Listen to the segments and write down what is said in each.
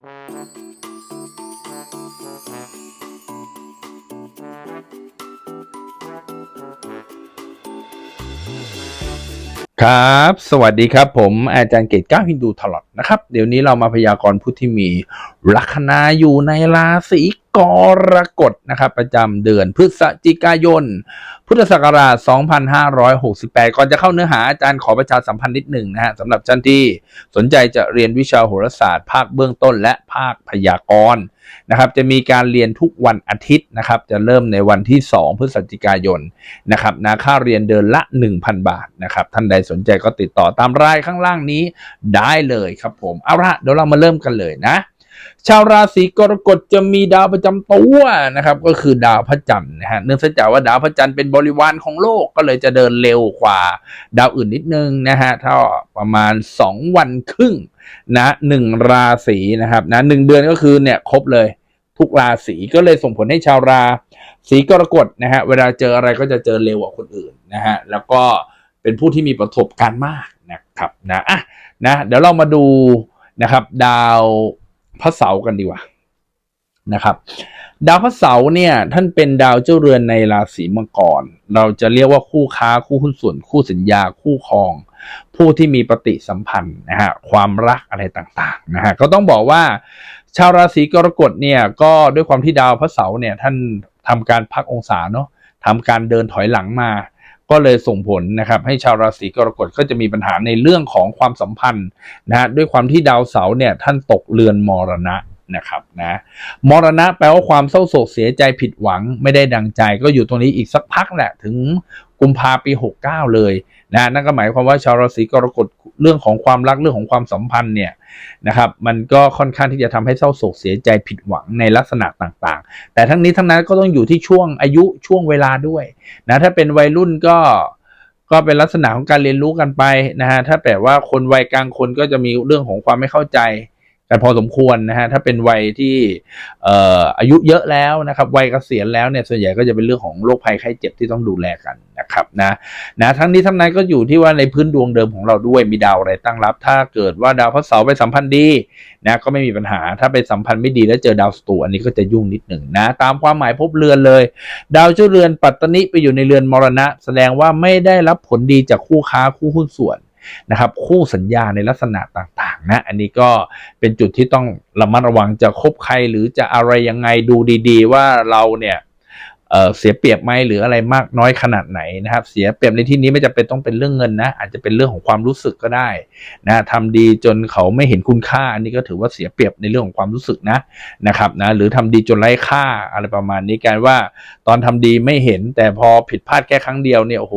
ครับ สวัสดีครับ ผมอาจารย์เกตก้าวฮินดูทลอดนะครับ เดี๋ยวนี้เรามาพยากรณ์ผู้ที่มีลัคนาอยู่ในราศีกรกฎนะครับประจำเดือนพฤศจิกายน พุทธศักราช 2568 ก่อนจะเข้าเนื้อหาอาจารย์ขอประชาสัมพันธ์นิดหนึ่งนะฮะสำหรับท่านที่สนใจจะเรียนวิชาโหราศาสตร์ ภาคเบื้องต้นและภาคพยากรณ์นะครับจะมีการเรียนทุกวันอาทิตย์นะครับจะเริ่มในวันที่ 2 พฤศจิกายนนะครับนะค่าเรียนเดือนละ 1,000 บาทนะครับท่านใดสนใจก็ติดต่อตามรายข้างล่างนี้ได้เลยครับผมเอาละเดี๋ยวเรามาเริ่มกันเลยนะ ชาวราศีกรกฎจะมีดาวประจำตัวนะครับ ก็คือดาวพระจันทร์นะฮะเนื่องจากว่าดาวพระจันทร์เป็นบริวารของโลกก็เลยจะเดินเร็วกว่า ดาวอื่นนิดนึงนะฮะถ้าประมาณ 2 วันครึ่งนะหนึ่งราศีนะครับนะหนึ่งเดือนก็คือเนี่ยครบเลยทุกราศีก็เลยส่งผลให้ชาวราศีกรกฎนะฮะเวลาเจออะไรก็จะเจอเร็วกว่าคนอื่นนะฮะแล้วก็เป็นผู้ที่มีประสบการณ์มากนะครับนะอะนะเดี๋ยวเรามาดูนะครับดาว พระเสาร์กันดีกว่านะครับ ดาวพระเสาร์เนี่ยท่านเป็นดาวเจ้าเรือนในราศีมังกร เราจะเรียกว่าคู่ค้าคู่หุ้นส่วน คู่สัญญาคู่ครอง ผู้ที่มีปฏิสัมพันธ์นะฮะความรักอะไรต่างๆนะฮะก็ต้องบอกว่า ชาวราศีกรกฎเนี่ยก็ด้วยความที่ดาวพระเสาร์เนี่ยท่านทำการพักองศาเนาะทำการเดินถอยหลังมา ก็เลยส่งผลนะครับให้ชาวราศีกรกฎก็จะมีปัญหาในเรื่องของความสัมพันธ์นะฮะด้วยความที่ดาวเสาร์เนี่ยท่านตกเรือนมรณะ นะครับนะมรณะแปลว่าความเศร้าโศกเสียใจผิดหวังไม่ได้ดังใจก็อยู่ตรงนี้อีกสักพักแหละถึงกุมภาปี 69 เลยนะนั่นก็หมายความว่าชาวราศีกรกฎเรื่องของความรักเรื่องของความสัมพันธ์เนี่ยนะครับมันก็ค่อนข้างที่จะทำให้เศร้าโศกเสียใจผิดหวังในลักษณะต่างๆ แต่ทั้งนี้ทั้งนั้นก็ต้องอยู่ที่ช่วงอายุช่วงเวลาด้วยนะถ้าเป็นวัยรุ่นก็ก็เป็นลักษณะของการเรียนรู้กันไปนะฮะถ้าแปลว่าคนวัยกลางคนก็จะมีเรื่องของความไม่เข้าใจ กันพอสมควรนะฮะถ้าเป็นวัยที่เอ่ออายุเยอะแล้วนะครับวัยเกษียณแล้วเนี่ยส่วนใหญ่ก็จะเป็นเรื่องของโรคภัยไข้เจ็บที่ต้องดูแลกันนะครับนะนะทั้งนี้ทั้งนั้นก็อยู่ที่ว่าในพื้นดวงเดิมของเราด้วยมีดาวอะไรตั้งรับ ถ้าเกิดว่าดาวพระเสาร์ไปสัมพันธ์ดีนะก็ไม่มีปัญหาถ้าไปสัมพันธ์ไม่ดีแล้วเจอดาวศัตรูอันนี้ก็จะยุ่งนิดหนึ่งนะตามความหมายภพเรือนเลย ดาวเจ้าเรือนปัตตนิไปอยู่ในเรือนมรณะ แสดงว่าไม่ได้รับผลดีจากคู่ค้าคู่หุ้นส่วน นะครับคู่สัญญาในลักษณะต่างๆนะอันนี้ก็เป็นจุดที่ต้องระมัดระวังจะคบใครหรือจะอะไรยังไงดูดี ๆ ว่าเราเนี่ย เออเสียเปรียบไหมหรืออะไรมากน้อยขนาดไหนนะครับ เสียเปรียบในที่นี้ไม่จำเป็นต้องเป็นเรื่องเงินนะ อาจจะเป็นเรื่องของความรู้สึกก็ได้นะทำดีจนเขาไม่เห็นคุณค่า อันนี้ก็ถือว่าเสียเปรียบในเรื่องของความรู้สึกนะนะครับนะหรือทำดีจนไร้ค่าอะไรประมาณนี้การว่าตอนทำดีไม่เห็น แต่พอผิดพลาดแค่ครั้งเดียวเนี่ยโอ้โห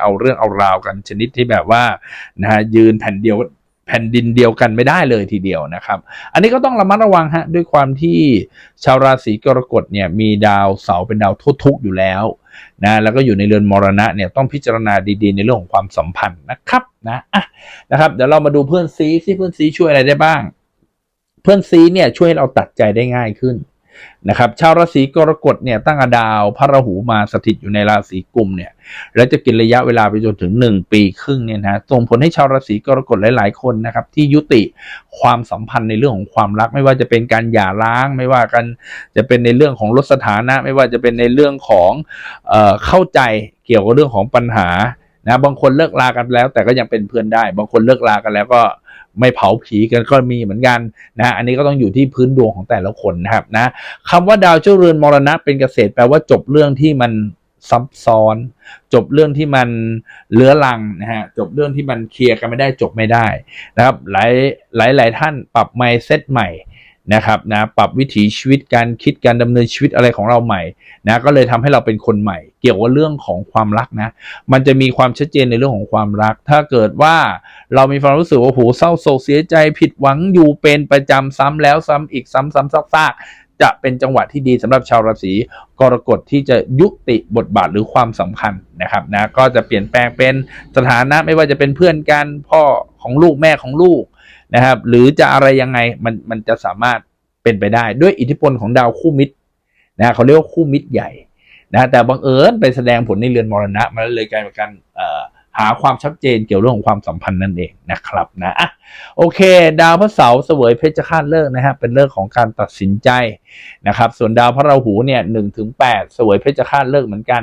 เอาเรื่องเอาราวกันชนิดที่แบบว่านะฮะยืนแผ่นเดียว ผ่นดินเดียวกันไม่ได้เลยทีเดียวนะครับ อันนี้ก็ต้องระมัดระวังฮะด้วยความที่ชาวราศีกรกฎเนี่ยมีดาวเสาร์เป็นดาวทุกข์อยู่แล้วนะแล้วก็อยู่ในเรือนมรณะเนี่ยต้องพิจารณาดีๆ ในเรื่องของความสัมพันธ์นะครับนะอะนะครับเดี๋ยวเรามาดูเพื่อนซีซิเพื่อนซีช่วยอะไรได้บ้าง เพื่อนซีเนี่ยช่วยให้เราตัดใจได้ง่ายขึ้น นะครับชาวราศีกรกฎเนี่ยตั้งดาวพระราหูมาสถิตอยู่ในราศีกุมเนี่ยแล้วจะกินระยะเวลาไปจนถึง 1 ปีครึ่งเนี่ยนะส่งผลให้ชาวราศีกรกฎหลาย ๆ คนนะครับที่ยุติความสัมพันธ์ในเรื่องของความรัก ไม่ว่าจะเป็นการหย่าร้าง ไม่ว่ากันจะเป็นในเรื่องของลดสถานะ ไม่ว่าจะเป็นในเรื่องของเอ่อเข้าใจเกี่ยวกับเรื่องของปัญหานะบางคนเลิกลากันแล้ว แต่ก็ยังเป็นเพื่อนได้ บางคนเลิกลากันแล้วก็ ไม่เผาผีกันก็มีเหมือนกันนะอันนี้ก็ต้องอยู่ที่พื้นดวงของแต่ละคนนะครับนะคำว่าดาวเจ้าเรือนมรณะเป็นเกษตรแปลว่าจบเรื่องที่มันซับซ้อน จบเรื่องที่มันเลื้อรังนะฮะจบเรื่องที่มันเคลียร์กันไม่ได้จบไม่ได้นะครับหลายหลายหลายท่านปรับไมเซ็ตใหม่ นะครับนะปรับวิถีชีวิตการคิดการดำเนินชีวิตอะไรของเราใหม่นะก็เลยทำให้เราเป็นคนใหม่ เกี่ยวกับเรื่องของความรักนะ มันจะมีความชัดเจนในเรื่องของความรัก ถ้าเกิดว่าเรามีความรู้สึกว่าโอ้โหเศร้าโศกเสียใจผิดหวังอยู่เป็นประจำซ้ำแล้วซ้ำอีกซ้ำซ้ำซากจะเป็นจังหวะที่ดีสำหรับชาวราศีกรกฎที่จะยุติบทบาทหรือความสำคัญนะครับนะก็จะเปลี่ยนแปลงเป็นสถานะไม่ว่าจะเป็นเพื่อนกันพ่อของลูกแม่ของลูก นะครับ หรือจะอะไรยังไงมันมันจะสามารถเป็นไปได้ด้วยอิทธิพลของดาวคู่มิตรนะเขาเรียกว่าคู่มิตรใหญ่นะแต่บังเอิญไปแสดงผลในเรือนมรณะมันเลยกลายเป็นการหาความชัดเจนเกี่ยวเรื่องของความสัมพันธ์นั่นเองนะครับนะอะโอเค ดาวพระเสาร์เสวยเพชฌฆาตเลิกนะฮะเป็นเรื่องของการตัดสินใจนะครับ ส่วนดาวพระราหูเนี่ยหนึ่งถึงแปดเสวยเพชฌฆาตเลิกเหมือนกัน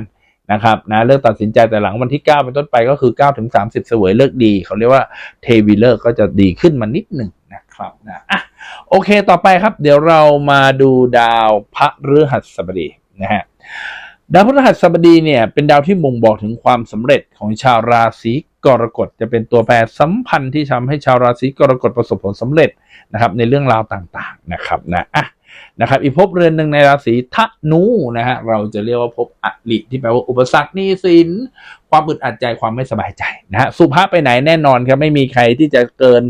นะครับนะเลิกตัดสินใจแต่หลังวันที่ 9 เป็นต้นไปก็คือ9ถึง30 เสวยเลิกดีเขาเรียกว่าเทวีเลิกก็จะดีขึ้นมานิดหนึ่งนะครับนะอะโอเคต่อไปครับ เดี๋ยวเรามาดูดาวพระฤหัสบดีนะฮะดาวพฤหัสบดีเนี่ยเป็นดาวที่บ่งบอกถึงความสำเร็จของชาวราศีกรกฎจะเป็นตัวแปรสัมพันธ์ที่ทำให้ชาวราศีกรกฎประสบผลสำเร็จนะครับในเรื่องราวต่างๆนะครับนะอะ นะครับอีกภพเรือนหนึ่งในราศีธนูนะฮะเราจะเรียกว่าภพอลิที่แปลว่าอุปสรรคนี้สิน ความอึดอัดใจความไม่สบายใจนะฮะสุภาพไปไหนแน่นอนครับไม่มีใครที่จะเกิน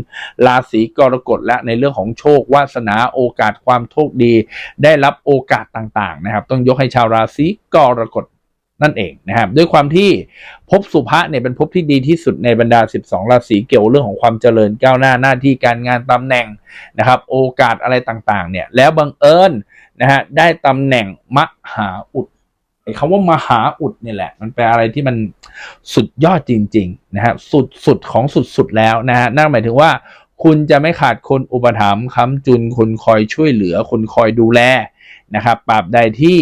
ราศีกรกฎและในเรื่องของโชควาสนาโอกาสความโชคดี ได้รับโอกาสต่างๆนะครับ ต้องยกให้ชาวราศีกรกฎ นั่นเองนะครับด้วยความที่ภพสุภะเนี่ยเป็นภพที่ดีที่สุดในบรรดา 12 ราศีเกี่ยวเรื่องของความเจริญก้าวหน้าหน้าที่การงานตำแหน่งนะครับ โอกาสอะไรต่างๆ เนี่ยแล้วบังเอิญนะฮะได้ตำแหน่งมหาอุดไอ้คำว่ามหาอุดเนี่ยแหละ มันแปลอะไรที่มันสุดยอดจริงๆนะฮะสุดสุดของสุดๆแล้วนะฮะนั่นหมายถึงว่าคุณจะไม่ขาดคนอุปถัมภ์ค้ำจุนคนคอยช่วยเหลือคนคอยดูแลนะครับปราบใดที่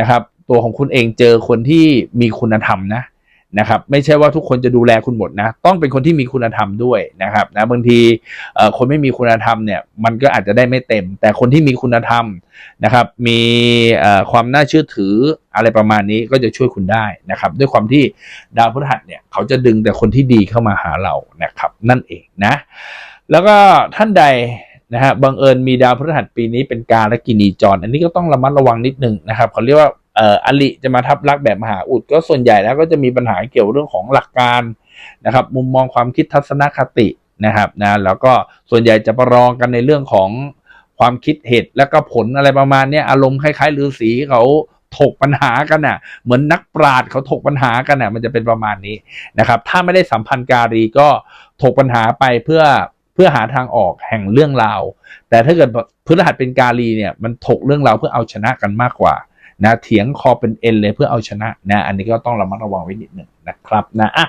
นะครับ ตัวของคุณเองเจอคนที่มีคุณธรรมนะนะครับไม่ใช่ว่าทุกคนจะดูแลคุณหมดนะต้องเป็นคนที่มีคุณธรรมด้วยนะครับนะบางทีคนไม่มีคุณธรรมเนี่ยมันก็อาจจะได้ไม่เต็ม แต่คนที่มีคุณธรรมนะครับมีความน่าเชื่อถืออะไรประมาณนี้ก็จะช่วยคุณได้นะครับด้วยความที่ดาวพฤหัสเนี่ยเขาจะดึงแต่คนที่ดีเข้ามาหาเรานะครับนั่นเองนะแล้วก็ท่านใดนะฮะบังเอิญมีดาวพฤหัสปีนี้เป็นกาและกินีจร อันนี้ก็ต้องระมัดระวังนิดนึงนะครับเขาเรียกว่า เอ่ออลิจะมาทับลักแบบมหาอุดก็ส่วนใหญ่แล้วก็จะมีปัญหาเกี่ยวเรื่องของหลักการนะครับ มุมมองความคิดทัศนคตินะครับนะแล้วก็ส่วนใหญ่จะประลองกันในเรื่องของความคิดเหตุและก็ผลอะไรประมาณนี้อารมณ์คล้ายๆฤาษีเขาถกปัญหากันน่ะ เหมือนนักปราชญ์เขาถกปัญหากันน่ะ มันจะเป็นประมาณนี้นะครับ ถ้าไม่ได้สัมพันธ์การีก็ถกปัญหาไปเพื่อเพื่อหาทางออกแห่งเรื่องราว แต่ถ้าเกิดพฤหัสเป็นกาลีเนี่ยมันถกเรื่องราวเพื่อเอาชนะกันมากกว่า นะเถียงคอเป็นเอ็นเลยเพื่อเอาชนะนะอันนี้ก็ต้องระมัดระวังไว้นิดหนึ่งนะครับนะอะ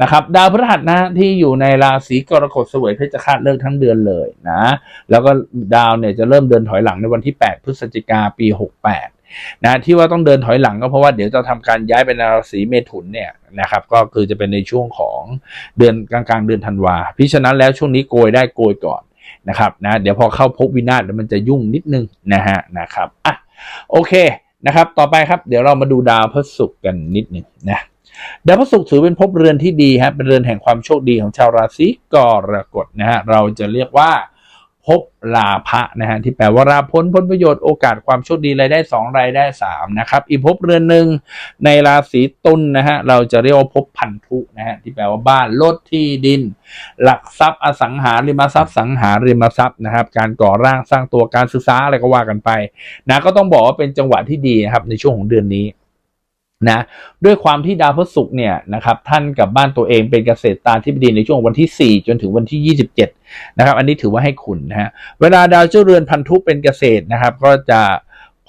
นะครับ ดาวพฤหัสนะที่อยู่ในราศีกรกฎเสวยเพชฌฆาตเลิกทั้งเดือนเลยนะ แล้วก็ดาวเนี่ยจะเริ่มเดินถอยหลังในวันที่ 8 พฤศจิกาปี 68นะที่ว่าต้องเดินถอยหลังก็เพราะว่าเดี๋ยวจะทำการย้ายไปในราศีเมถุนเนี่ยนะครับก็คือจะเป็นในช่วงของเดือนกลางๆ เดือนธันวาพิฉะนั้นแล้วช่วงนี้โกยได้โกยก่อนนะครับนะเดี๋ยวพอเข้าพบวินาศแล้วมันจะยุ่งนิดนึงนะฮะนะครับอะโอเค นะครับ ต่อไปครับ เดี๋ยวเรามาดูดาวพฤหัสกันนิดหนึ่งนะดาวพฤหัสถือเป็นภพเรือนที่ดีฮะเป็นเรือนแห่งความโชคดีของชาวราศีกรกฎนะฮะเราจะเรียกว่า ภพลาภะนะฮะที่แปลว่าราพ้นผลประโยชน์โอกาสความโชคดีรายได้สองรายได้สามนะครับ อีกภพเรือนหนึ่งในราศีตุลนะฮะเราจะเรียกว่าภพพันธุนะฮะที่แปลว่าบ้านรถที่ดิน หลักทรัพย์อสังหาริมทรัพย์สังหาริมทรัพย์นะครับ การก่อร่างสร้างตัวการศึกษาอะไรก็ว่ากันไปนะก็ต้องบอกว่าเป็นจังหวะที่ดีนะครับในช่วงของเดือนนี้ นะด้วยความที่ดาวพฤหัสเนี่ยนะครับท่านกับบ้านตัวเองเป็นเกษตรตาธิบดีในช่วงวันที่ 4 จนถึงวันที่ 27 นะครับ อันนี้ถือว่าให้คุณนะฮะเวลาดาวเจ้าเรือนพันธุเป็นเกษตรนะครับ ก็จะ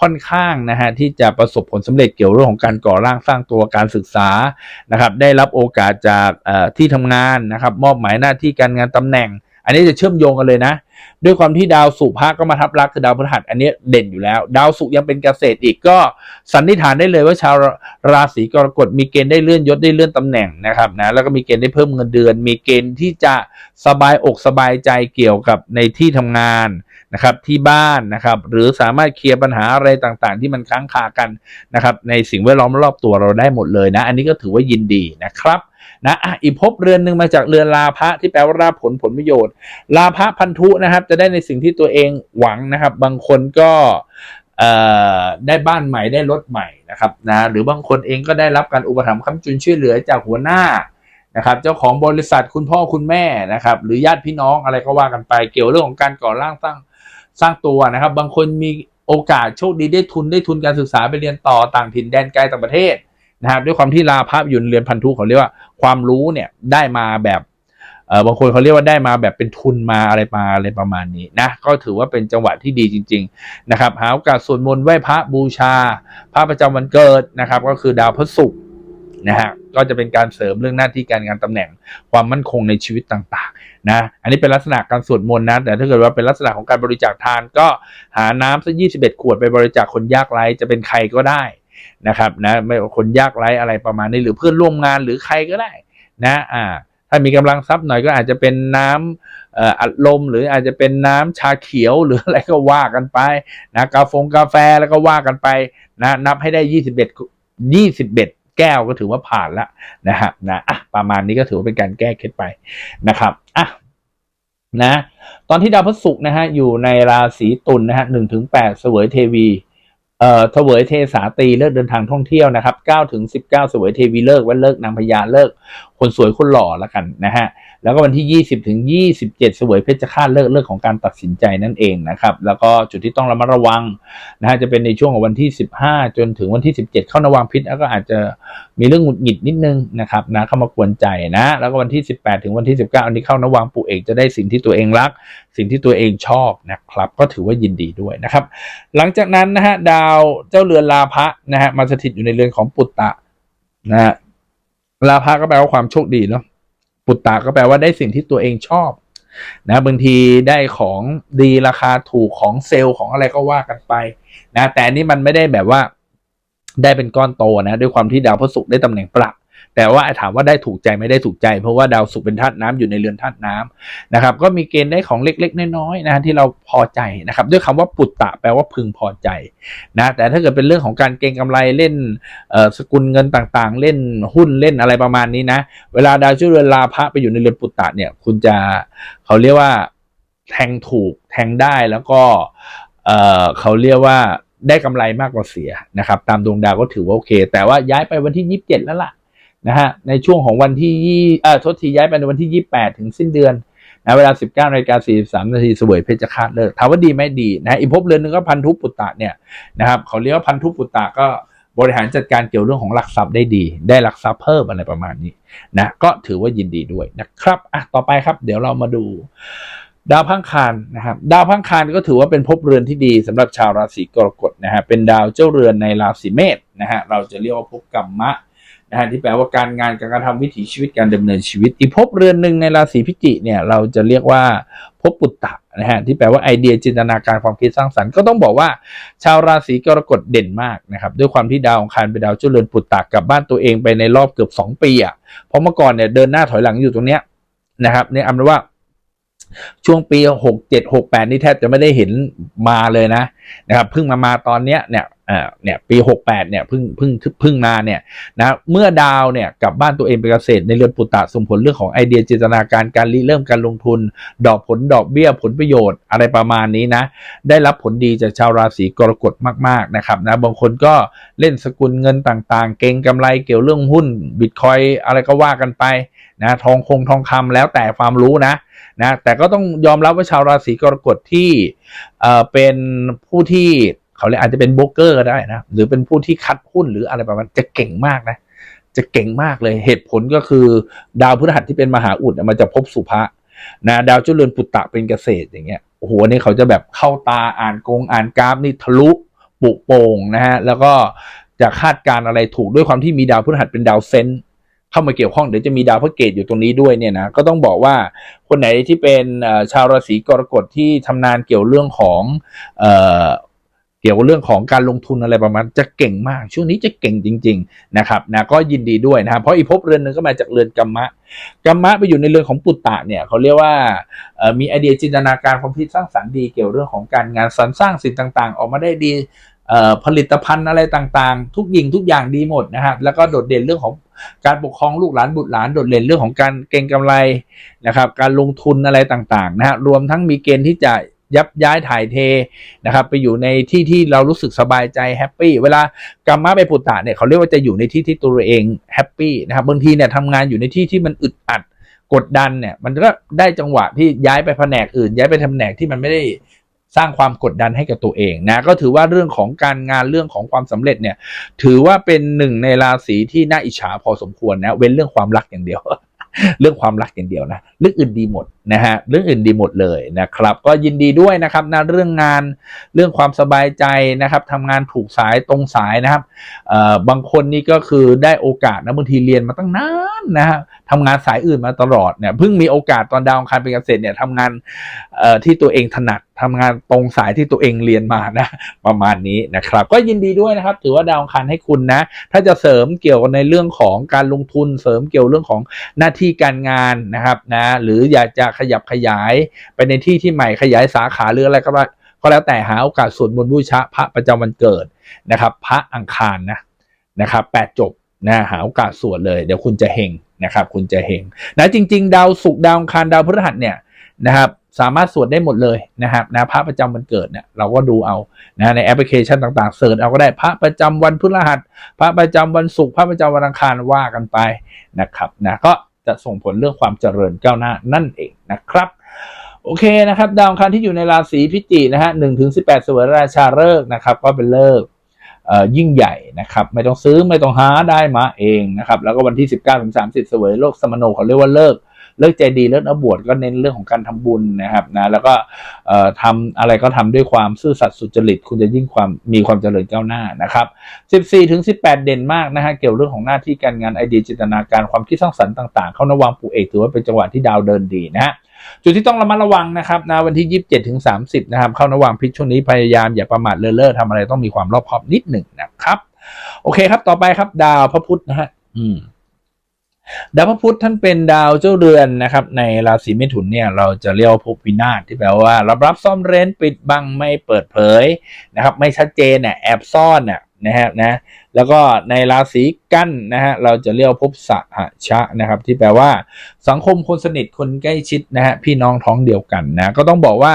ค่อนข้างนะฮะที่จะประสบผลสำเร็จเกี่ยวเรื่องของการก่อร่างสร้างตัวการศึกษานะครับ ได้รับโอกาสจากที่ทำงานนะครับ มอบหมายหน้าที่การงานตำแหน่ง อันนี้จะเชื่อมโยงกันเลยนะ ด้วยความที่ดาวสุภาก็มาทับลักคือดาวพฤหัสอันนี้เด่นอยู่แล้ว ดาวสุยังเป็นเกษตรอีกก็สันนิษฐานได้เลยว่าชาวราศีกรกฎมีเกณฑ์ได้เลื่อนยศได้เลื่อนตำแหน่งนะครับนะแล้วก็มีเกณฑ์ได้เพิ่มเงินเดือน มีเกณฑ์ที่จะสบายอกสบายใจเกี่ยวกับในที่ทำงานนะครับที่บ้านนะครับหรือสามารถเคลียร์ปัญหาอะไรต่างๆ ที่มันค้างคากันนะครับในสิ่งแวดล้อมรอบตัวเราได้หมดเลยนะ อันนี้ก็ถือว่ายินดีนะครับ นะอะอีกภพเรือนหนึ่งมาจากเรือนลาภะที่แปลว่าราบผลผลประโยชน์ ลาภะพันธุนะครับ จะได้ในสิ่งที่ตัวเองหวังนะครับ บางคนก็ได้บ้านใหม่ได้รถใหม่นะครับนะหรือบางคนเองก็ได้รับการอุปถัมภ์ค้ำจุนช่วยเหลือจากหัวหน้านะครับเจ้าของบริษัทคุณพ่อคุณแม่นะครับหรือญาติพี่น้องอะไรก็ว่ากันไป เกี่ยวเรื่องของการก่อร่างสร้างสร้างตัวนะครับ บางคนมีโอกาสโชคดีได้ทุนได้ทุนการศึกษาไปเรียนต่อต่างถิ่นแดนไกลต่างประเทศ นะครับด้วยความที่ลาภาพอยู่ในเรียนพันธุเขาเรียกว่าความรู้เนี่ยได้มาแบบเออบางคนเขาเรียกว่าได้มาแบบเป็นทุนมาอะไรมาอะไรประมาณนี้นะก็ถือว่าเป็นจังหวะที่ดีจริง ๆ นะครับ หาโอกาสสวดมนต์ไหว้พระบูชา พระประจำวันเกิดนะครับ ก็คือดาวพฤหัสนะฮะก็จะเป็นการเสริมเรื่องหน้าที่การงานตำแหน่งความมั่นคงในชีวิตต่างๆนะอันนี้เป็นลักษณะการสวดมนต์นะแต่ถ้าเกิดว่าเป็นลักษณะของการบริจาคทานก็หาน้ำสักยี่สิบเอ็ดขวดไปบริจาคคนยากไร้จะเป็นใครก็ได้ นะครับนะไม่คนยากไร้อะไรประมาณนี้หรือเพื่อนร่วมงานหรือใครก็ได้นะอ่าถ้ามีกำลังทรัพย์หน่อยก็อาจจะเป็นน้ำอ่ออัดลมหรืออาจจะเป็นน้ำชาเขียวหรืออะไรก็ว่ากันไปนะกาแฟกาแฟแล้วก็ว่ากันไปนะนับให้ได้ยี่สิบเอ็ดยี่สิบเอ็ดแก้วก็ถือว่าผ่านแล้วนะฮะนะอะประมาณนี้ก็ถือว่าเป็นการแก้เคล็ดไปนะครับอะนะตอนที่ดาวพฤหัสนะฮะอยู่ในราศีตุลนะฮะหนึ่งถึงแปดเสวยเทวี เอ่อเสวยเทสาตีเลิกเดินทางท่องเที่ยวนะครับเก้าถึงสิบเก้าเสวยเทวีเลิกวันเลิกนางพญาเลิกคนสวยคนหล่อแล้วกันนะฮะแล้วก็วันที่ 20 ถึง 27 เสวยเพชฌฆาตเลิกเลิกของการตัดสินใจนั่นเองนะครับ แล้วก็จุดที่ต้องระมัดระวังนะฮะจะเป็นในช่วงของวันที่ 15 จนถึงวันที่ 17 เข้านวางพิษแล้วก็อาจจะมีเรื่องหงุดหงิดนิดนึงนะครับนะเข้ามากวนใจนะแล้วก็วันที่ 18 ถึงวันที่ 19 อันนี้เข้านวางปู่เอกจะได้สิ่งที่ตัวเองรัก สิ่งที่ตัวเองชอบนะครับ ก็ถือว่ายินดีด้วยนะครับ หลังจากนั้นนะฮะดาวเจ้าเรือนลาภะนะฮะมาสถิตอยู่ในเรือนของปุตตะนะฮะ ลาภะก็แปลว่าความโชคดีเนาะปุตตะก็แปลว่าได้สิ่งที่ตัวเองชอบ นะบางทีได้ของดีราคาถูกของเซลล์ของอะไรก็ว่ากันไป นะ แต่อันนี้มันไม่ได้แบบว่า ได้เป็นก้อนโตนะ ด้วยความที่ดาวพฤหัสได้ตำแหน่งประ แต่ว่าถามว่าได้ถูกใจไม่ได้ถูกใจ เพราะว่าดาวศุกร์เป็นธาตุน้ำอยู่ในเรือนธาตุน้ำนะครับ ก็มีเกณฑ์ได้ของเล็กๆ น้อยๆนะที่เราพอใจนะครับ ด้วยคำว่าปุตตะแปลว่าพึงพอใจนะแต่ถ้าเกิดเป็นเรื่องของการเก็งกำไรเล่นสกุลเงินต่างๆ เล่นหุ้นเล่นอะไรประมาณนี้นะ เวลาดาวจุลเรือนลาภะไปอยู่ในเรือนปุตตะเนี่ย คุณจะเขาเรียกว่าแทงถูกแทงได้แล้วก็เเขาเรียกว่าได้กำไรมากกว่าเสียนะครับ ตามดวงดาวก็ถือว่าโอเค แต่ว่าย้ายไปวันที่ยี่สิบเจ็ดแล้วล่ะ นะฮะในช่วงของวันที่ยี่ออโทษทีย้ายไปในวันที่ยี่แปดถึงสิ้นเดือนนะเวลาสิบเก้านาฬิกาสี่สามนาทีเสวยเพชฌฆาตเลิกถามว่าดีไหมดีนะอีกภพเรือนหนึ่งก็พันธุปุตตะเนี่ยนะครับเขาเรียกว่าพันธุปุตตะก็บริหารจัดการเกี่ยวเรื่องของหลักทรัพย์ได้ดี ได้หลักทรัพย์เพิ่มอะไรประมาณนี้นะก็ถือว่ายินดีด้วยนะครับอะต่อไปครับ เดี๋ยวเรามาดู ดาวพังคารนะครับดาวพังคารก็ถือว่าเป็นภพเรือนที่ดีสำหรับชาวราศีกรกฎนะฮะเป็นดาวเจ้าเรือนในราศีเมษนะฮะเราจะเรียกว่าภพกรรมะ นะฮะที่แปลว่าการงานการกระทำวิถีชีวิตการดำเนินชีวิต อีกภพเรือนหนึ่งในราศีพิจิเนี่ยเราจะเรียกว่าภพปุตตะนะฮะที่แปลว่าไอเดียจินตนาการความคิดสร้างสรรค์ก็ต้องบอกว่า ชาวราศีกรกฎเด่นมากนะครับด้วยความที่ดาวองคารเป็นดาวเจ้าเรือนปุตตะกลับบ้านตัวเองไปในรอบเกือบสองปีอะเพราะเมื่อก่อนเนี่ยเดินหน้าถอยหลังอยู่ตรงเนี้ยนะครับเนี่ยอาเป็นว่า ช่วงปีหกเจ็ดหกแปดนี่แทบจะไม่ได้เห็นมาเลยนะนะครับเพิ่งมามาตอนเนี้ยเนี่ยอ่าเนี่ยปีหกแปดเนี่ยเพิ่งเพิ่งเพิ่งมาเนี่ยนะเมื่อดาวเนี่ยกลับบ้านตัวเองไปเกษตรในเรือนปุตตะส่งผลเรื่องของไอเดียจินตนาการการริเริ่มการลงทุน ดอกผลดอกเบี้ยผลประโยชน์อะไรประมาณนี้นะ ได้รับผลดีจากชาวราศีกรกฎมากๆนะครับนะบางคนก็เล่นสกุลเงินต่างๆ เก่งกำไรเกี่ยวเรื่องหุ้นบิตคอยอะไรก็ว่ากันไปนะทองคงทองคำแล้วแต่ความรู้นะ นะแต่ก็ต้องยอมรับว่าชาวราศีกรกฎที่เอ่อเป็นผู้ที่เขาเรียกอาจจะเป็นโบรกเกอร์ก็ได้นะหรือเป็นผู้ที่คัดหุ้นหรืออะไรประมาณจะเก่งมากนะจะเก่งมากเลยเหตุผลก็คือดาวพฤหัสที่เป็นมหาอุดมันจะพบสุภะนะดาวจุเจริญปุตตะเป็นเกษตรอย่างเงี้ยโอ้โหนี่เขาจะแบบเข้าตาอ่านกงอ่านกราฟนี่ทะลุปุโป่งนะฮะแล้วก็จะคาดการณ์อะไรถูกด้วยความที่มีดาวพฤหัสเป็นดาวเซน เข้ามาเกี่ยวข้องเดี๋ยวจะมีดาวพระเกตอยู่ตรงนี้ด้วยเนี่ยนะก็ต้องบอกว่าคนไหนที่เป็นชาวราศีกรกฎที่ทำนานเกี่ยวเรื่องของเออเกี่ยวกับเรื่องของการลงทุนอะไรประมาณจะเก่งมาก ช่วงนี้จะเก่งจริง ๆนะครับนะก็ยินดีด้วยนะครับเพราะอีภพเรือนหนึ่งก็มาจากเรือนกัมมะกัมมะไปอยู่ในเรือนของปุตตะเนี่ยเขาเรียกว่ามีไอเดียจินตนาการความคิดสร้างสรรค์ดีเกี่ยวเรื่องของการงานสรรสร้างสิ่งต่าง ๆ ออกมาได้ดี ผลิตภัณฑ์อะไรต่างๆ ทุกยิงทุกอย่างดีหมดนะครับแล้วก็โดดเด่นเรื่องของการปกครองลูกหลานบุตรหลานโดดเด่นเรื่องของการเก็งกำไรนะครับการลงทุนอะไรต่างๆนะฮะรวมทั้งมีเกณฑ์ที่จะยับย้ายถ่ายเทนะครับไปอยู่ในที่ที่เรารู้สึกสบายใจแฮปปี้เวลากรรมะไปปุตตะเนี่ยเขาเรียกว่าจะอยู่ในที่ที่ตัวเองแฮปปี้นะครับบางทีเนี่ยทำงานอยู่ในที่ที่มันอึดอัดกดดันเนี่ยมันก็ได้จังหวะที่ย้ายไปแผนกอื่น ย้ายไปทำแผนกที่มันไม่ได้ สร้างความกดดันให้กับตัวเองนะก็ถือว่าเรื่องของการงานเรื่องของความสำเร็จเนี่ย ถือว่าเป็นหนึ่งในราศีที่น่าอิจฉาพอสมควรนะเว้นเรื่องความรักอย่างเดียว เรื่องความรักอย่างเดียวนะเรื่องอื่นดีหมด นะฮะเรื่องอื่นดีหมดเลยนะครับ ก็ยินดีด้วยนะครับนะเรื่องงานเรื่องความสบายใจนะครับทำงานถูกสายตรงสายนะครับเอ่อบางคนนี่ก็คือได้โอกาสนะบางทีเรียนมาตั้งนานนะฮะทำงานสายอื่นมาตลอดเนี่ยเพิ่งมีโอกาสตอนดาวองคารเป็นเกษตรเนี่ยทำงานเอ่อที่ตัวเองถนัดทำงานตรงสายที่ตัวเองเรียนมานะ ประมาณนี้นะครับ ก็ยินดีด้วยนะครับ ถือว่าดาวอังคารให้คุณนะ ถ้าจะเสริมเกี่ยวกับในเรื่องของการลงทุนเสริมเกี่ยวเรื่องของหน้าที่การงานนะครับนะ หรืออยากจะขยับขยายไปในที่ที่ใหม่ขยายสาขาหรืออะไรก็ได้ก็แล้วแต่หาโอกาสสวดมนต์บูชาพระประจำวันเกิดนะครับ พระอังคารนะนะครับแปดจบนะหาโอกาสสวดเลย เดี๋ยวคุณจะเฮงนะครับ คุณจะเฮงนะจริง ๆ ดาวศุกร์ดาวอังคารดาวพฤหัสเนี่ยนะครับสามารถสวดได้หมดเลยนะครับนะพระประจำวันเกิดเนี่ยเราก็ดูเอานะในแอปพลิเคชันต่างๆเสิร์ชเอาก็ได้พระประจำวันพฤหัส พระประจำวันศุกร์พระประจำวันอังคารว่ากันไปนะครับนะก็ จะส่งผลเรื่องความเจริญก้าวหน้านั่นเองนะครับโอเคนะครับ ดาวอังคารที่อยู่ในราศีพิจิกนะฮะหนึ่งถึงสิบแปดสวยราชาเลิกนะครับ ก็เป็นเลิกยิ่งใหญ่นะครับ ไม่ต้องซื้อไม่ต้องหาได้มาเองนะครับ แล้วก็วันที่สิบเก้าถึงสามสิบสวยโลกสมโนเขาเรียกว่าเลิก เลิกใจดีเลิกนบวชก็เน้นเรื่องของการทำบุญนะครับนะแล้วก็เอ่อทำอะไรก็ทำด้วยความซื่อสัตย์สุจริต คุณจะยิ่งความมีความเจริญก้าวหน้านะครับ14ถึง18 เด่นมากนะฮะเกี่ยวเรื่องของหน้าที่การงานไอเดียจินตนาการความคิดสร้างสรรค์ต่าง ๆ เข้านวังปูเอกถือว่าเป็นจังหวะที่ดาวเดินดีนะฮะจุดที่ต้องระมัดระวังนะครับนะวันที่ 27ถึง30 นะครับ เข้านวังพิษช่วงนี้พยายามอย่าประมาทเลินเล่อทำอะไรต้องมีความรอบคอบนิดหนึ่งนะครับ โอเคครับต่อไปครับดาวพระพุธนะฮะอืม ดาวพระพุธท่านเป็นดาวเจ้าเรือนนะครับ ในราศีเมถุนเนี่ยเราจะเรียกว่าภพวินาศที่แปลว่า รับรับซ่อนเร้นปิดบังไม่เปิดเผยนะครับ ไม่ชัดเจนเนี่ยแอบซ่อนน่ะนะฮะนะแล้วก็ในราศีกันนะฮะเราจะเรียกว่าภพสหชะนะครับ ที่แปลว่า สังคมคนสนิทคนใกล้ชิดนะฮะพี่น้องท้องเดียวกันนะก็ต้องบอกว่า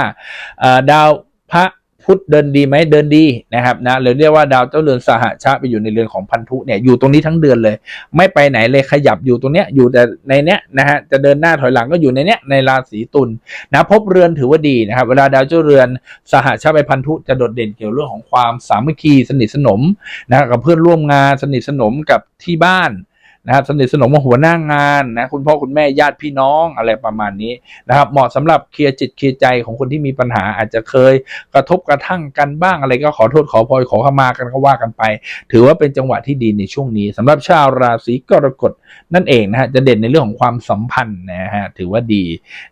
ดาวพระ พุธเดินดีไหมเดินดีนะครับนะเราเรียกว่าดาวเจ้าเรือนสหชะไปอยู่ในเรือนของพันธุเนี่ยอยู่ตรงนี้ทั้งเดือนเลย ไม่ไปไหนเลยขยับอยู่ตรงเนี้ยอยู่แต่ในเนี้ยนะฮะจะเดินหน้าถอยหลังก็อยู่ในเนี้ยในราศีตุลนะพบเรือนถือว่าดีนะครับเวลาดาวเจ้าเรือนสหชาไปพันธุจะโดดเด่นเกี่ยวเรื่องของความสามัคคีสนิทสนมนะกับเพื่อนร่วมงานสนิทสนมกับที่บ้าน นะครับสนิทสนมกับหัวหน้างานนะคุณพ่อคุณแม่ญาติพี่น้องอะไรประมาณนี้นะครับ เหมาะสำหรับเคลียร์จิตเคลียร์ใจของคนที่มีปัญหาอาจจะเคยกระทบกระทั่งกันบ้างอะไรก็ขอโทษขอโพยขอขมากันก็ว่ากันไป ถือว่าเป็นจังหวะที่ดีในช่วงนี้สำหรับชาวราศีกรกฎนั่นเองนะฮะจะเด่นในเรื่องของความสัมพันธ์นะฮะถือว่าดี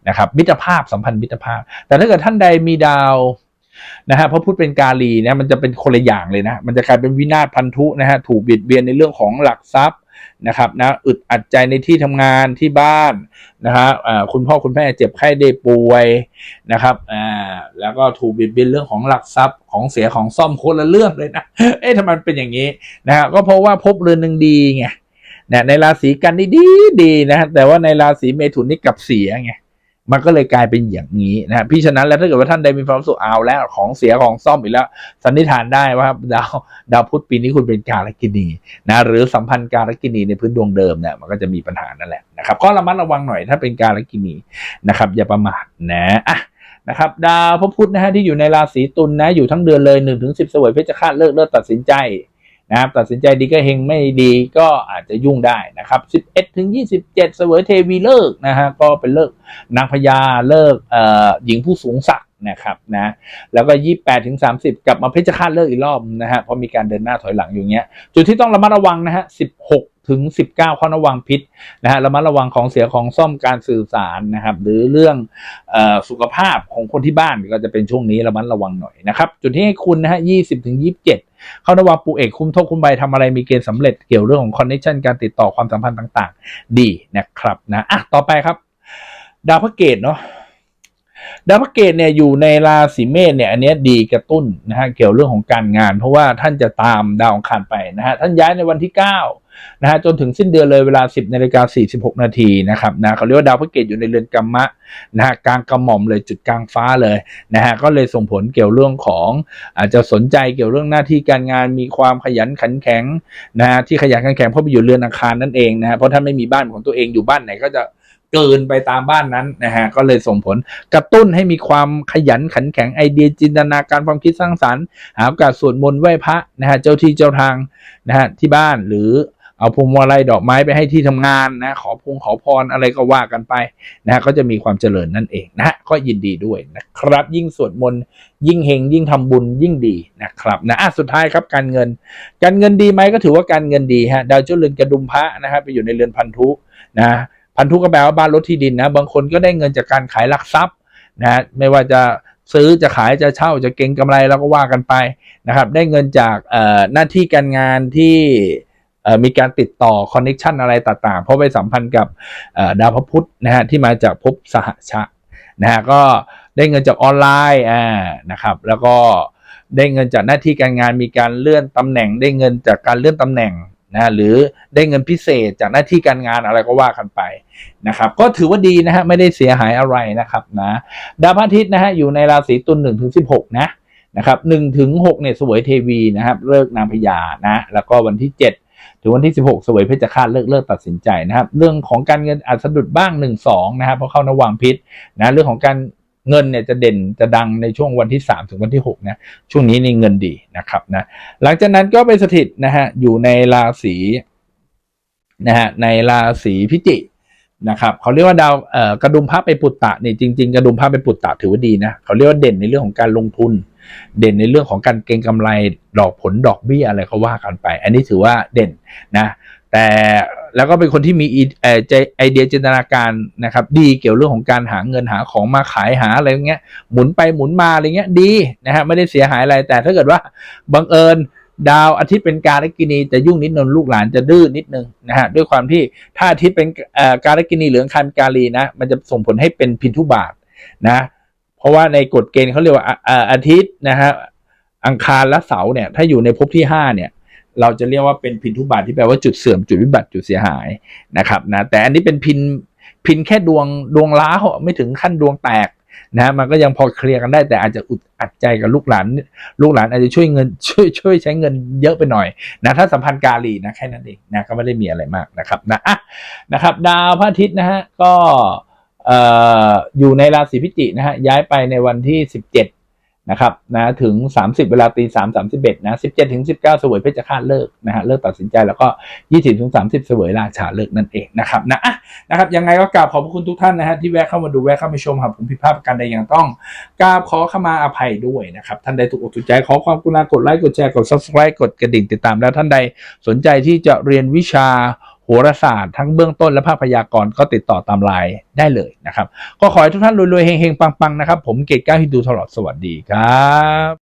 นะครับมิตรภาพสัมพันธ์มิตรภาพ แต่ถ้าเกิดท่านใดมีดาวนะฮะเพราะพูดเป็นกาลีนะมันจะเป็นคนละอย่างเลยนะ มันจะกลายเป็นวินาศพันธุนะฮะถูกเบียดเบียนในเรื่องของหลักทรัพย์ นะครับนะอึดอัดใจในที่ทำงานที่บ้านนะฮะคุณพ่อคุณแม่เจ็บไข้ได้ป่วยนะครับอ่าแล้วก็ถูกเบียดเบียนเรื่องของหลักทรัพย์ของเสียของซ่อมคนละเรื่องเลยนะเอ๊ะทำไมันเป็นอย่างนี้นะฮะก็เพราะว่าพบเรือนหนึ่งดีไงเนี่ยในราศีกันนี่ดีดีนะฮะแต่ว่าในราศีเมถุนนี่กลับเสียไง มันก็เลยกลายเป็นอย่างนี้นะพี่ฉะนั้นแล้วถ้าเกิดว่าท่านใดมีความสึกเอาแล้วของเสียของซ่อมอีกแล้ว สันนิษฐานได้ว่าดาวดาวพุธปีนี้คุณเป็นการกินีนะหรือสัมพันธ์การกินีในพื้นดวงเดิมเนี่ยมันก็จะมีปัญหานั่นแหละนะครับก็ระมัดระวังหน่อยถ้าเป็นการกินีนะครับอย่าประมาทนะอะนะครับดาวพระพุธนะฮะที่อยู่ในราศีตุลนะอยู่ทั้งเดือนเลย1นถึงสิบสวยเพชฌฆาตเลิกเลิกตัดสินใจ นะครับตัดสินใจดีก็เฮงไม่ดีก็อาจจะยุ่งได้นะครับ 11ถึง27เสวยเทวีเลิกนะฮะก็เป็นเลิกนางพญาเลิกเอ่อหญิงผู้สูงศักดิ์นะครับนะแล้วก็ 28ถึง30 กลับมาเพชฌฆาตเลิกอีกรอบนะฮะเพราะมีการเดินหน้าถอยหลังอยู่เงี้ย จุดที่ต้องระมัดระวังนะฮะ 16ถึง 19 ข้อระวังพิษนะฮะระมัดระวังของเสียของซ่อมการสื่อสารนะครับ หรือเรื่องเอ่อสุขภาพของคนที่บ้านก็จะเป็นช่วงนี้ระมัดระวังหน่อยนะครับ จุดที่ให้คุณนะฮะ 20ถึง 27 เข้านวาปูเอกคุ้มโทษคุ้มใบทำอะไรมีเกณฑ์สำเร็จเกี่ยวเรื่องของคอนเนคชันการติดต่อความสัมพันธ์ต่าง ๆ ดีนะครับนะอะต่อไปครับ ดาวพระเกตเนาะ ดาวพระเกตเนี่ยอยู่ในราศีเมษเนี่ยอันนี้ดีกระตุ้นนะฮะเกี่ยวเรื่องของการงาน เพราะว่าท่านจะตามดาวอังคารไปนะฮะท่านย้ายในวันที่ 9นะฮะจนถึงสิ้นเดือนเลยเวลา 10นาฬิกา46 นาทีนะครับนะเขาเรียกว่าดาวพระเกตอยู่ในเรือนกัมมะนะฮะกลางกระหม่อมเลยจุดกลางฟ้าเลยนะฮะก็เลยส่งผลเกี่ยวเรื่องของอาจจะสนใจเกี่ยวเรื่องหน้าที่การงานมีความขยันขันแข็งนะฮะที่ขยันขันแข็งเพราะไปอยู่เรือนอังคารนั่นเองนะฮะเพราะท่านไม่มีบ้านของตัวเองอยู่บ้านไหนก็จะ เกินไปตามบ้านนั้นนะฮะก็เลยส่งผลกระตุ้นให้มีความขยันขันแข็งไอเดียจินตนาการความคิดสร้างสรรค์หาโอกาสสวดมนต์ไหว้พระนะฮะเจ้าที่เจ้าทางนะฮะที่บ้านหรือเอาพวงมาลัยดอกไม้ไปให้ที่ทำงานนะขอพงขอพรอะไรก็ว่ากันไปนะฮะก็จะมีความเจริญนั่นเองนะฮะก็ยินดีด้วยนะครับ ยิ่งสวดมนต์ยิ่งเฮงยิ่งทำบุญยิ่งดีนะครับนะอะสุดท้ายครับการเงิน การเงินดีไหมก็ถือว่าการเงินดีฮะดาวเจ้าเรือนกระดุมพระนะครับไปอยู่ในเรือนพันธุนะ พันธุก็แปลว่าบ้านรถที่ดินนะบางคนก็ได้เงินจากการขายหลักทรัพย์นะไม่ว่าจะซื้อจะขายจะเช่าจะเก็งกำไรแล้วก็ว่ากันไปนะครับ ได้เงินจากหน้าที่การงานที่มีการติดต่อคอนเน็ชันอะไรต่างๆ เพราะไปสัมพันธ์กับดาวพระพุธนะฮะที่มาจากภพสหชะนะฮะก็ได้เงินจากออนไลน์อ่านะครับ แล้วก็ได้เงินจากหน้าที่การงานมีการเลื่อนตำแหน่ง ได้เงินจากการเลื่อนตำแหน่ง นะหรือได้เงินพิเศษจากหน้าที่การงานอะไรก็ว่ากันไปนะครับก็ถือว่าดีนะฮะไม่ได้เสียหายอะไรนะครับนะดาวพระอาทิตย์นะฮะอยู่ในราศีตุลหนึ่งถึงสิบหกนะนะครับหนึ่งถึงหกเนี่ยเสวยเทวีนะครับเลิกนางพญานะแล้วก็วันที่เจ็ดถึงวันที่ 16เสวยเพชฌฆาตเลิกเลิกตัดสินใจนะครับ เรื่องของการเงินอาจสะดุดบ้าง 1 2 นะครับเพราะเข้านวังพิษนะเรื่องของการ เงินเนี่ยจะเด่นจะดังในช่วงวันที่ 3 ถึงวันที่6นะช่วงนี้นี่เงินดีนะครับนะหลังจากนั้นก็ไปสถิตนะฮะอยู่ในราศีนะฮะในราศีพิจิกนะครับเขาเรียกว่าดาวเอ่อกระดุมพระไปปุตตะนี่จริงๆ กระดุมพระไปปุตตะถือว่าดีนะเขาเรียกว่าเด่นในเรื่องของการลงทุน เด่นในเรื่องของการเก็งกำไรดอกผลดอกเบี้ยอะไรเขาว่ากันไป อันนี้ถือว่าเด่นนะแต่ แล้วก็เป็นคนที่มีอีเอ่อใจไอเดียจินตนาการนะครับ ดีเกี่ยวเรื่องของการหาเงินหาของมาขายหาอะไรเงี้ยหมุนไปหมุนมาอะไรเงี้ยดีนะฮะไม่ได้เสียหายอะไรแต่ถ้าเกิดว่าบังเอิญดาวอาทิตย์เป็นการกินีจะยุ่งนิดนึงลูกหลานจะดื้อนิดนึงนะฮะด้วยความที่ถ้าอาทิตย์เป็นการกินีเหลืองคันกาลีนะ มันจะส่งผลให้เป็นพินทุบาทนะ เพราะว่าในกฎเกณฑ์เขาเรียกว่าอะอ่าอาทิตย์นะฮะอังคารและเสาร์เนี่ยถ้าอยู่ในภพที่ห้าเนี่ย เราจะเรียกว่าเป็นพินทุบาทที่แปลว่าจุดเสื่อมจุดวิบัติจุดเสียหายนะครับนะแต่อันนี้เป็นพินพินแค่ดวงดวงล้าวไม่ถึงขั้นดวงแตกนะฮะมันก็ยังพอเคลียร์กันได้แต่อาจจะอุดอัดใจกับลูกหลาน ลูกหลานอาจจะช่วยเงินช่วยช่วยใช้เงินเยอะไปหน่อยนะถ้าสัมพันธ์กาลีนะแค่นั้นเองนะก็ไม่ได้มีอะไรมากนะครับนะอะนะครับ ดาวพระอาทิตย์นะฮะก็เอ่ออยู่ในราศีพิจิกนะฮะย้ายไปในวันที่สิบเจ็ด นะครับนะถึง 30 เวลาตี3 31นะ17ถึง19 เสวยเพชฌฆาตเลิกนะฮะเลิกตัดสินใจแล้วก็ 20ถึง30 เสวยราชาเลิกนั่นเองนะครับนะอะนะครับยังไงก็กราบขอบพระคุณทุกท่านนะฮะที่แวะเข้ามาดูแวะเข้ามาชมหากผมผิดพลาดประการใดยังต้องกราบขอขมาอภัยด้วยนะครับท่านใดถูกอกถูกใจขอความกรุณากดไลค์กดแชร์กด subscribe กดกระดิ่งติดตามแล้วท่านใดสนใจที่จะเรียนวิชา โหราศาสตร์ทั้งเบื้องต้นและภาคพยากรณ์ก็ติดต่อตามไลน์ได้เลยนะครับ ก็ขอให้ทุกท่านรวยๆเฮงๆ ปังๆนะครับ ผมเกตก้าฮินดูตลอดสวัสดีครับ